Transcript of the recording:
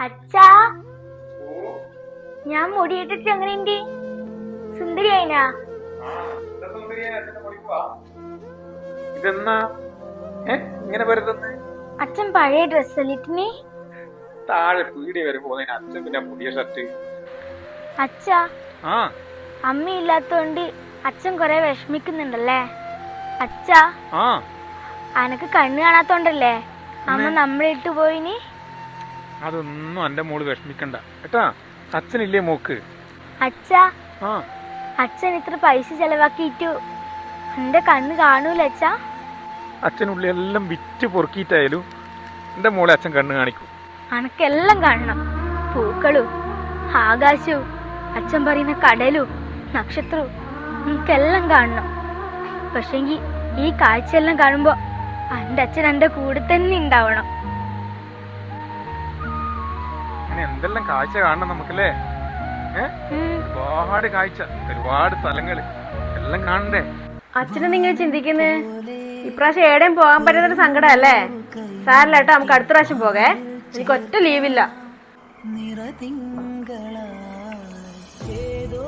അച്ഛാ. ഞാൻ മുടിയിട്ടിട്ട് എങ്ങനെയുണ്ട്? സുന്ദരിയായിനാ? ഇതെന്നാ? ഇങ്ങനെ വരുന്നത് അച്ഛൻ പഴയ ഡ്രസ് അല്ലിട്ടിനി താഴെ പീടി വരെ പോകുന്നതിന് അച്ഛൻ പിന്നെ പുതിയ ഷർട്ട് അച്ഛാ. ആ. അമ്മ ഇല്ലാത്തോണ്ട് അച്ഛൻ കൊറേ വിഷമിക്കുന്നുണ്ടല്ലേ? അച്ഛാ. ആ. അനക്ക് കണ്ണ് കാണാത്തോണ്ടല്ലേ? അമ്മ നമ്മളിട്ട് പോയിനി? അതൊന്നും എന്റെ മോൾ വിഷമിക്കണ്ട. കേട്ടാ? അച്ഛനില്ലേ മോക്ക്? അച്ഛാ. ആ. അച്ഛൻ ഇത്ര പൈസ ചെലവാക്കിയിട്ടു എന്റെ കണ്ണ് കാണൂല അച്ഛാ. അച്ഛനുള്ളി എല്ലാം വിറ്റ് പൊറുക്കിയിട്ടായാലും എന്റെ മോളെ അച്ഛൻ കണ്ണ് കാണിക്കും. അനക്കെല്ലാം കാണണം. പൂക്കളും ആകാശവും അച്ഛൻ പറയുന്ന കടലും നക്ഷത്രവും എനിക്കെല്ലാം കാണണം. പക്ഷെങ്കി ഈ കാഴ്ചയെല്ലാം കാണുമ്പോ എന്റെ അച്ഛൻ എന്റെ കൂടെ തന്നെ ഉണ്ടാവണം. എന്തെല്ലാം കാഴ്ച കാണണം നമുക്കല്ലേ? ഒരുപാട് കാഴ്ച ഒരുപാട് സ്ഥലങ്ങൾ എല്ലാം കാണണ്ടേ? അച്ഛനെ നിങ്ങൾ ചിന്തിക്കുന്നേ? ഇപ്രാവശ്യം എവിടെയും പോകാൻ പറ്റുന്നൊരു സങ്കടം അല്ലേ സാരല്ല കേട്ടോ നമുക്ക് അടുത്ത പ്രാവശ്യം പോകേ. എനിക്ക് ഒറ്റ ലീവില്ല ഏതോ